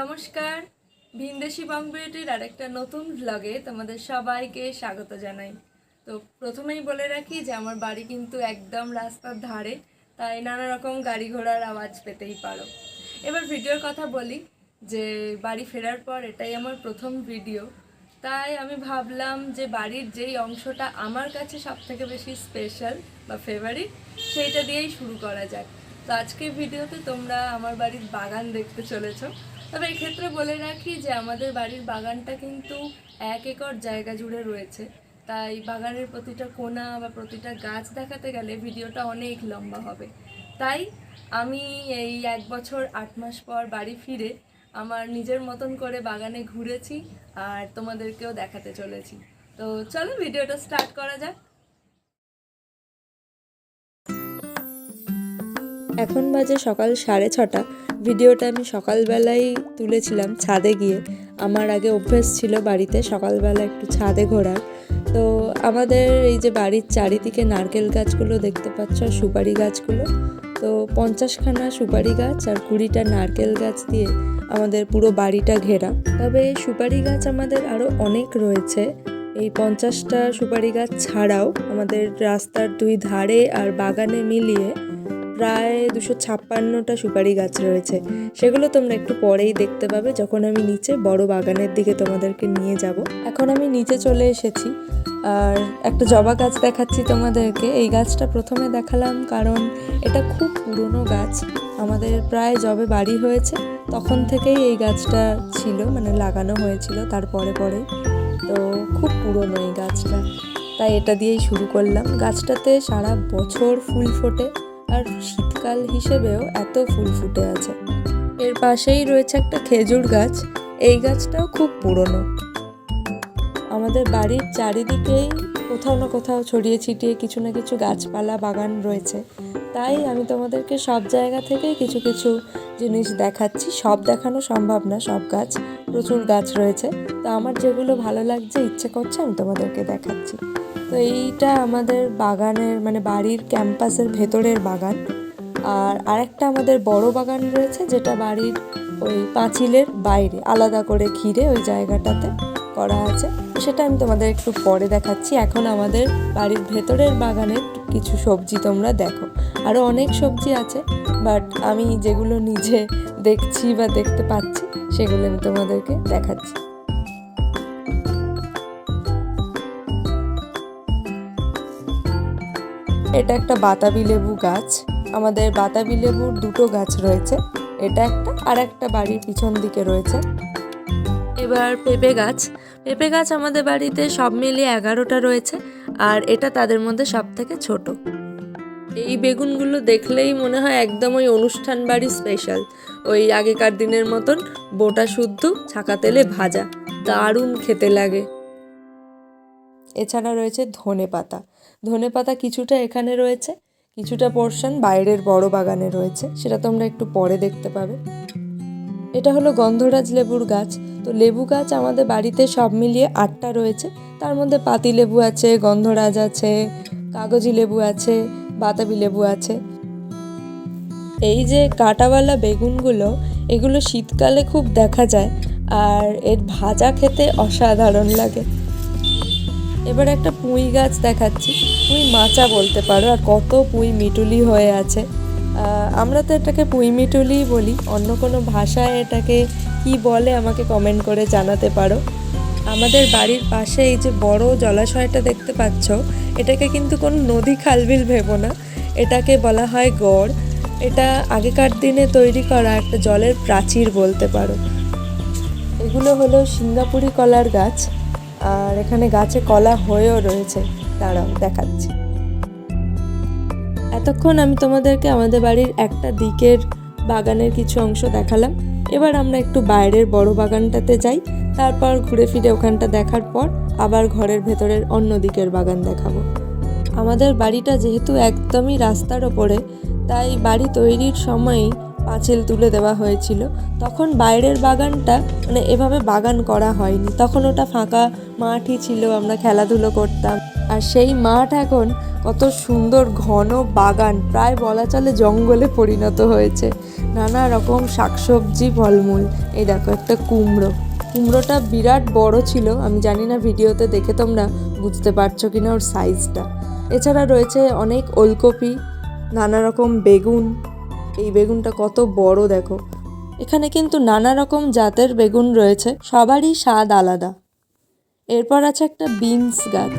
নমস্কার। ভিনদেশি বং বিউটির আরেকটা নতুন ভ্লগে তোমাদের সবাইকে স্বাগত জানাই। তো প্রথমেই বলে রাখি যে আমার বাড়ি কিন্তু একদম রাস্তার ধারে, তাই নানা রকম গাড়ি ঘোড়ার আওয়াজ পেতেই পারো। এবার ভিডিওর কথা বলি যে বাড়ি ফেরার পর এটাই আমার প্রথম ভিডিও। তাই আমি ভাবলাম যে বাড়ির যেই অংশটা আমার কাছে সব থেকে বেশি স্পেশাল বা ফেভারিট সেইটা দিয়েই শুরু করা যাক। তো আজকের ভিডিওতে তোমরা আমার বাড়ির বাগান দেখতে চলেছো। তবে এক্ষেত্রে বলে রাখি যে আমাদের বাড়ির বাগানটা কিন্তু এক একর জায়গা জুড়ে রয়েছে। তাই বাগানের প্রতিটা কোনা বা প্রতিটা গাছ দেখাতে গেলে ভিডিওটা অনেক লম্বা হবে। তাই আমি এই এক বছর, আট মাস পর বাড়ি ফিরে আমার নিজের মতন করে বাগানে ঘুরেছি আর তোমাদেরকেও দেখাতে চলেছি। তো চলো ভিডিওটা স্টার্ট করা যাক। এখন বাজে সকাল সাড়ে ছটা। ভিডিওটা আমি সকালবেলায় তুলেছিলাম ছাদে গিয়ে। আমার আগে অভ্যেস ছিল বাড়িতে সকালবেলা একটু ছাদে ঘোরার। তো আমাদের এই যে বাড়ির চারিদিকে নারকেল গাছগুলো দেখতে পাচ্ছ সুপারি গাছগুলো। তো পঞ্চাশখানা সুপারি গাছ আর কুড়িটা নারকেল গাছ দিয়ে আমাদের পুরো বাড়িটা ঘেরা। তবে সুপারি গাছ আমাদের আরও অনেক রয়েছে। এই পঞ্চাশটা সুপারি গাছ ছাড়াও আমাদের রাস্তার দুই ধারে আর বাগানে মিলিয়ে প্রায় দুশো ছাপ্পান্নটা সুপারি গাছ রয়েছে। সেগুলো তোমরা একটু পরেই দেখতে পাবে যখন আমি নিচে বড় বাগানের দিকে তোমাদেরকে নিয়ে যাব। এখন আমি নিচে চলে এসেছি। আর একটা জবা গাছ দেখাচ্ছি তোমাদেরকে। এই গাছটা প্রথমে দেখালাম কারণ এটা খুব পুরনো গাছ। আমাদের প্রায় জবে বাড়ি হয়েছে, তখন থেকেই এই গাছটা ছিল মানে লাগানো হয়েছিল তারপরে পরে। তো খুব পুরনো এই গাছটা। তাই এটা দিয়েই শুরু করলাম। গাছটাতে সারা বছর ফুল ফোটে। আর শীতকাল হিসেবেও এত ফুল ফুটে আছে। এর পাশেই রয়েছে একটা খেজুর গাছ। এই গাছটাও খুব পুরনো। আমাদের বাড়ির চারিদিকেই কোথাও না কোথাও ছড়িয়ে ছিটিয়ে কিছু না কিছু গাছপালা, বাগান রয়েছে। তাই আমি তোমাদেরকে সব জায়গা থেকে কিছু কিছু জিনিস দেখাচ্ছি। সব দেখানো সম্ভব না, সব গাছ, প্রচুর গাছ রয়েছে। তো আমার যেগুলো ভালো লাগছে, ইচ্ছে করছে, আমি তোমাদেরকে দেখাচ্ছি। তো এইটা আমাদের বাগানের মানে বাড়ির ক্যাম্পাসের ভেতরের বাগান। আর আরেকটা আমাদের বড় বাগান রয়েছে, যেটা বাড়ির ওই পাঁচিলের বাইরে, আলাদা করে ঘিরে ওই জায়গাটাতে করা আছে। সেটা আমি তোমাদের একটু পরে দেখাচ্ছি। এখন আমাদের বাড়ির ভেতরের বাগানের কিছু সবজি তোমরা দেখো। আরও অনেক সবজি আছে, বাট আমি যেগুলো নিজে দেখছি বা দেখতে পাচ্ছি, সেগুলো আমি তোমাদেরকে দেখাচ্ছি। এটা একটা বাতাবি লেবু গাছ। আমাদের বাতাবি লেবুর দুটো গাছ রয়েছে। এটা একটা আর একটা বাড়ির পিছন দিকে রয়েছে। এবার পেঁপে গাছ। পেঁপে গাছ আমাদের বাড়িতে সব মিলিয়ে এগারোটা রয়েছে, আর এটা তাদের মধ্যে সব থেকে ছোট। এই বেগুনগুলো দেখলেই মনে হয় একদম ওই অনুষ্ঠান বাড়ি স্পেশাল ওই আগেকার দিনের মতন বোটা শুদ্ধ, ছাকা তেলে ভাজা। দারুণ খেতে লাগে। এছাড়া রয়েছে ধনে পাতা। ধনে পাতা কিছুটা এখানে রয়েছে, কিছুটা পোর্শন বাইরের বড় বাগানে রয়েছে, সেটা তোমরা একটু পরে দেখতে পাবে। এটা হলো গন্ধরাজ লেবুর গাছ। তো লেবু গাছ আমাদের বাড়িতে সব মিলিয়ে আটটা রয়েছে। তার মধ্যে পাতি লেবু আছে, গন্ধরাজ আছে, কাগজি লেবু আছে, বাতাবি লেবু আছে। এই যে কাঁটাওয়ালা বেগুনগুলো, এগুলো শীতকালে খুব দেখা যায়, আর এর ভাজা খেতে অসাধারণ লাগে। এবার একটা পুঁই গাছ দেখাচ্ছি। পুঁই মাচা বলতে পারো, আর কত পুঁই মিটুলি হয়ে আছে। আমরা তো এটাকে পুঁই মিটুলিই বলি। অন্য কোনো ভাষায় এটাকে কি বলে আমাকে কমেন্ট করে জানাতে পারো। আমাদের বাড়ির পাশে এই যে বড় জলাশয়টা দেখতে পাচ্ছ, এটাকে কিন্তু কোনো নদী খালবিল ভেবো না। এটাকে বলা হয় গড়। এটা আগেকার দিনে তৈরি করা একটা জলের প্রাচীর বলতে পারো। এগুলো হলো সিঙ্গাপুরি কলার গাছ। আর এখানে গাছে কলা হয়েও রয়েছে। দাঁড়াও, দেখাচ্ছি। এতক্ষণ আমি তোমাদেরকে আমাদের বাড়ির একটা দিকের বাগানের কিছু অংশ দেখালাম। এবার আমরা একটু বাইরের বড় বাগানটাতে যাই। তারপর ঘুরে ফিরে ওখানটা দেখার পর আবার ঘরের ভেতরের অন্য দিকের বাগান দেখাবো। আমাদের বাড়িটা যেহেতু একদমই রাস্তার ওপরে, তাই বাড়ি তৈরির সময়ই পাঁচিল তুলে দেওয়া হয়েছিল। তখন বাইরের বাগানটা মানে এভাবে বাগান করা হয়নি। তখন ওটা ফাঁকা মাঠই ছিল, আমরা খেলাধুলো করতাম। আর সেই মাঠ এখন কত সুন্দর ঘন বাগান, প্রায় বলা চলে জঙ্গলে পরিণত হয়েছে। নানা রকম শাকসবজি, ফলমূল। এই দেখো, একটা কুমড়ো। কুমড়োটা বিরাট বড় ছিল, আমি জানি না ভিডিওতে দেখে তোমরা বুঝতে পারছ কিনা ওর সাইজটা এছাড়া রয়েছে অনেক ওলকপি, নানা রকম বেগুন এই বেগুনটা কত বড় দেখো। এখানে কিন্তু নানা রকম জাতের বেগুন রয়েছে, সবারই স্বাদ আলাদা। এরপর আছে একটা বিনস গাছ।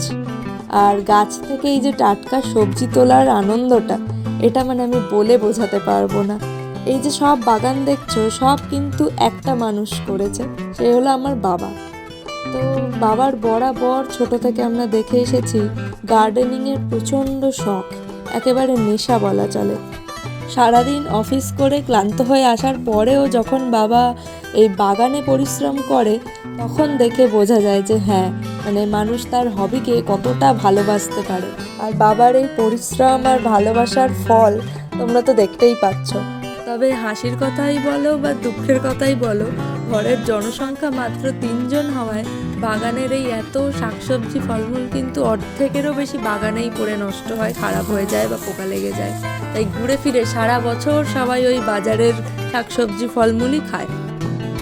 আর গাছ থেকে এই যে টাটকা সবজি তোলার আনন্দটা, এটা মানে আমি বলে বোঝাতে পারব না। এই যে সব বাগান দেখছ, সব কিন্তু একটা মানুষ করেছে, সে হলো আমার বাবা। তো বাবার বরাবর ছোট থেকে আমরা দেখে এসেছি গার্ডেনিংয়ের প্রচণ্ড শখ, একেবারে নেশা বলা চলে। সারাদিন অফিস করে ক্লান্ত হয়ে আসার পরেও যখন বাবা এই বাগানে পরিশ্রম করে, তখন দেখে বোঝা যায় যে হ্যাঁ মানে মানুষ তার হবিকে কতটা ভালোবাসতে পারে। আর বাবার এই পরিশ্রম আর ভালোবাসার ফল তোমরা তো দেখতেই পাচ্ছ। তবে হাসির কথাই বলো বা দুঃখের কথাই বলো, ঘরের জনসংখ্যা মাত্র তিনজন হওয়ায় বাগানের এই এত শাকসবজি ফলমূল কিন্তু অর্ধেকেরও বেশি বাগানেই পড়ে নষ্ট হয় খারাপ হয়ে যায় বা পোকা লেগে যায়। তাই ঘুরে ফিরে সারা বছর সবাই ওই বাজারের শাকসবজি ফলমূলই খায়।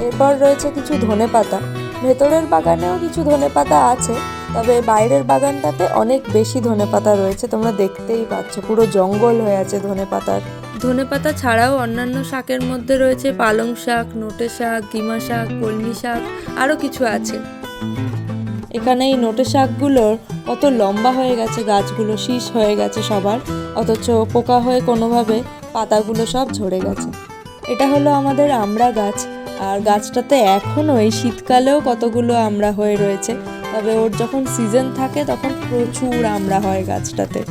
এরপর রয়েছে কিছু ধনেপাতা ভেতরের বাগানেও কিছু ধনেপাতা আছে তবে বাইরের বাগানটাতে অনেক বেশি ধনেপাতা রয়েছে তোমরা দেখতেই পাচ্ছ পুরো জঙ্গল হয়ে আছে ধনেপাতার ধনেপাতা ছাড়াও অন্যান্য শাকের মধ্যে রয়েছে পালং শাক নোটে শাক গিমা শাক কলমি শাক আরও কিছু আছে। এখানে এই নোটে শাকগুলোর কত লম্বা হয়ে গেছে, গাছগুলো শীষ হয়ে গেছে সবার, অথচ পোকা হয়ে কোনোভাবে পাতাগুলো সব ঝরে গেছে। এটা হলো আমাদের আমড়া গাছ, আর গাছটাতে এখনও এই শীতকালেও কতগুলো আমড়া হয়ে রয়েছে, তবে ওর যখন সিজন থাকে তখন প্রচুর আমড়া হয় গাছটাতে।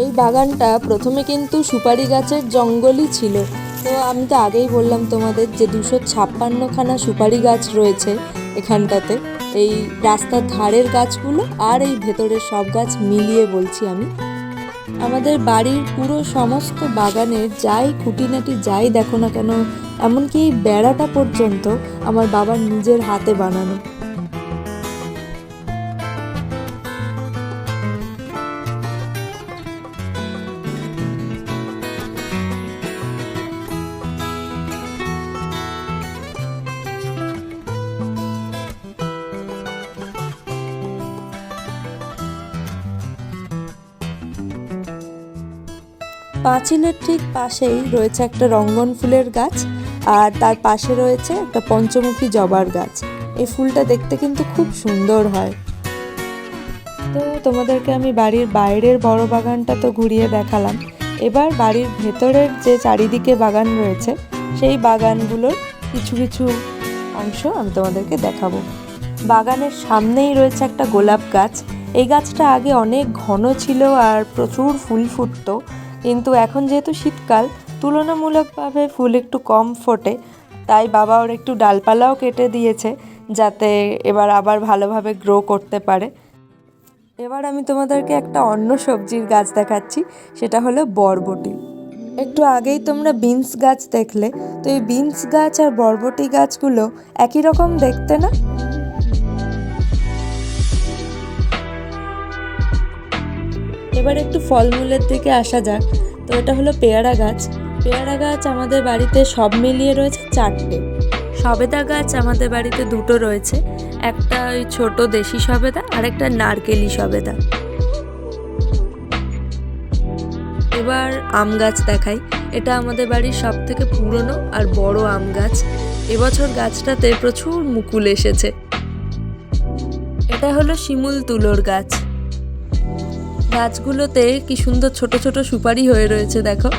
এই বাগানটা প্রথমে কিন্তু সুপারি গাছের জঙ্গলই ছিল। তো আমি তো আগেই বললাম তোমাদের যে দুশো ছাপ্পান্নখানা সুপারি গাছ রয়েছে এখানটাতে। এই রাস্তার ধারের গাছগুলো আর এই ভেতরের সব গাছ মিলিয়ে বলছি আমি। আমাদের বাড়ির পুরো সমস্ত বাগানের যাই খুঁটিনাটি যাই দেখো না কেন, এমনকি এই বেড়াটা পর্যন্ত আমার বাবার নিজের হাতে বানানো। পাঁচিলের ঠিক পাশেই রয়েছে একটা রঙ্গন ফুলের গাছ, আর তার পাশে রয়েছে একটা পঞ্চমুখী জবার গাছ। এই ফুলটা দেখতে কিন্তু খুব সুন্দর হয়। তো তোমাদেরকে আমি বাড়ির বাইরের বড় বাগানটা তো ঘুরিয়ে দেখালাম। এবার বাড়ির ভেতরের যে চারিদিকে বাগান রয়েছে, সেই বাগানগুলোর কিছু কিছু অংশ আমি তোমাদেরকে দেখাবো। বাগানের সামনেই রয়েছে একটা গোলাপ গাছ। এই গাছটা আগে অনেক ঘন ছিল আর প্রচুর ফুল ফুটতো কিন্তু এখন যেহেতু শীতকাল, তুলনামূলকভাবে ফুল একটু কম ফোটে, তাই বাবা ওর একটু ডালপালাও কেটে দিয়েছে যাতে এবার আবার ভালোভাবে গ্রো করতে পারে। এবার আমি তোমাদেরকে একটা অন্য সবজির গাছ দেখাচ্ছি, সেটা হলো বরবটি। একটু আগেই তোমরা বিনস গাছ দেখলে, তো এই বিনস গাছ আর বরবটি গাছগুলো একই রকম দেখতে না? এবার একটু ফলমূলের দিকে আসা যাক। তো এটা হলো পেয়ারা গাছ। পেয়ারা গাছ আমাদের বাড়িতে সব মিলিয়ে রয়েছে চারটে। সবেদা গাছ আমাদের বাড়িতে দুটো রয়েছে। একটা ওই ছোটো দেশি সবেদা আর একটা নারকেলি সবেদা। এবার আম গাছ দেখাই। এটা আমাদের বাড়ির সব থেকে পুরনো আর বড় আম গাছ। এবছর গাছটাতে প্রচুর মুকুল এসেছে। এটা হলো শিমুল তুলোর গাছ। গাছগুলোতে কি সুন্দর ছোট ছোট সুপারি হয়ে রয়েছে, দেখো।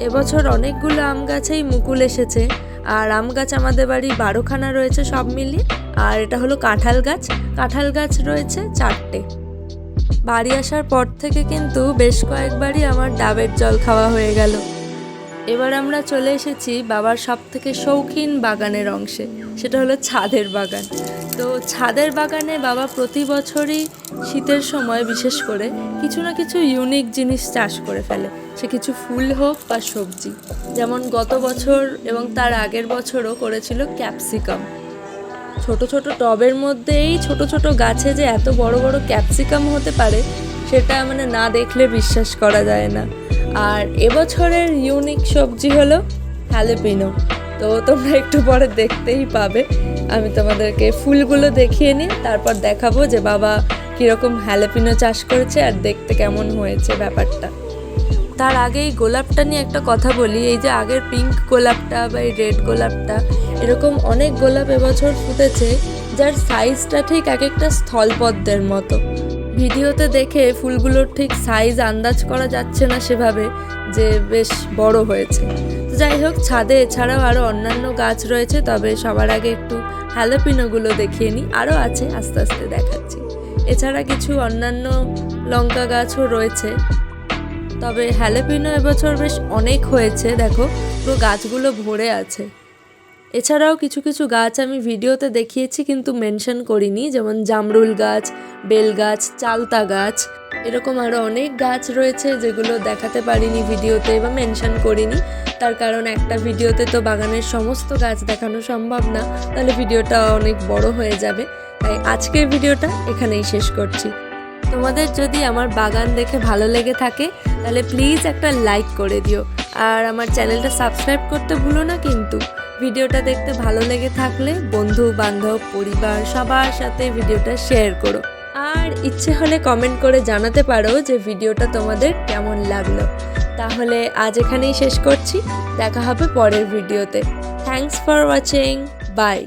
এবছর অনেকগুলো আম গাছেই মুকুল এসেছে। আর আম গাছ আমাদের বাড়ি বারোখানা রয়েছে সব মিলিয়ে। আর এটা হলো কাঁঠাল গাছ। কাঁঠাল গাছ রয়েছে চারটে। বাড়ি আসার পর থেকে কিন্তু বেশ কয়েকবারই আমার ডাবের জল খাওয়া হয়ে গেল। এবার আমরা চলে এসেছি বাবার সব থেকে শৌখিন বাগানের অংশে। সেটা হলো ছাদের বাগান। তো ছাদের বাগানে বাবা প্রতি বছরই শীতের সময় বিশেষ করে কিছু না কিছু ইউনিক জিনিস চাষ করে ফেলে। সে কিছু ফুল হোক বা সবজি। যেমন গত বছর এবং তার আগের বছরও করেছিল ক্যাপসিকাম। ছোট ছোট টবের মধ্যেই ছোট ছোট গাছে যে এত বড় বড় ক্যাপসিকাম হতে পারে, সেটা মানে না দেখলে বিশ্বাস করা যায় না। আর এবছরের ইউনিক সবজি হলো হ্যালোপিনো তো তোমরা একটু পরে দেখতেই পাবে। আমি তোমাদেরকে ফুলগুলো দেখিয়ে নিই, তারপর দেখাবো যে বাবা কীরকম হ্যালোপিনো চাষ করেছে আর দেখতে কেমন হয়েছে ব্যাপারটা। তার আগে এই গোলাপটা নিয়ে একটা কথা বলি, এই যে আগের পিঙ্ক গোলাপটা বা এই রেড গোলাপটা, এরকম অনেক গোলাপ এবছর ফুটেছে, যার সাইজটা ঠিক এক একটা স্থলপদ্মের মতো। ভিডিওতে দেখে ফুলগুলোর ঠিক সাইজ আন্দাজ করা যাচ্ছে না সেভাবে, যে বেশ বড় হয়েছে। তো যাই হোক, ছাদে এছাড়াও আরও অন্যান্য গাছ রয়েছে, তবে সবার আগে একটু হ্যালোপিনোগুলো দেখিয়ে নিই। আরও আছে, আস্তে আস্তে দেখাচ্ছি। এছাড়া কিছু অন্যান্য লঙ্কা গাছও রয়েছে। তবে হ্যালোপিনো এবছর বেশ অনেক হয়েছে, দেখো, পুরো গাছগুলো ভরে আছে। এছাড়াও কিছু কিছু গাছ আমি ভিডিওতে দেখিয়েছি, কিন্তু মেনশন করিনি। যেমন জামরুল গাছ, বেল গাছ, চালতা গাছ, এরকম আরও অনেক গাছ রয়েছে যেগুলো দেখাতে পারিনি ভিডিওতে বা মেনশন করিনি। তার কারণ একটা ভিডিওতে তো বাগানের সমস্ত গাছ দেখানো সম্ভব না, তাহলে ভিডিওটা অনেক বড় হয়ে যাবে। তাই আজকের ভিডিওটা এখানেই শেষ করছি। তোমাদের যদি আমার বাগান দেখে ভালো লেগে থাকে, তাহলে প্লিজ একটা লাইক করে দিও। আর আমার চ্যানেলটা সাবস্ক্রাইব করতে ভুলো না কিন্তু। ভিডিওটা দেখতে ভালো লেগে থাকলে বন্ধু, বান্ধব, পরিবার, সবার সাথে ভিডিওটা শেয়ার করো। আর ইচ্ছে হলে কমেন্ট করে জানাতে পারো যে ভিডিওটা তোমাদের কেমন লাগল। তাহলে আজ এখানেই শেষ করছি। দেখা হবে পরের ভিডিওতে। Thanks for watching by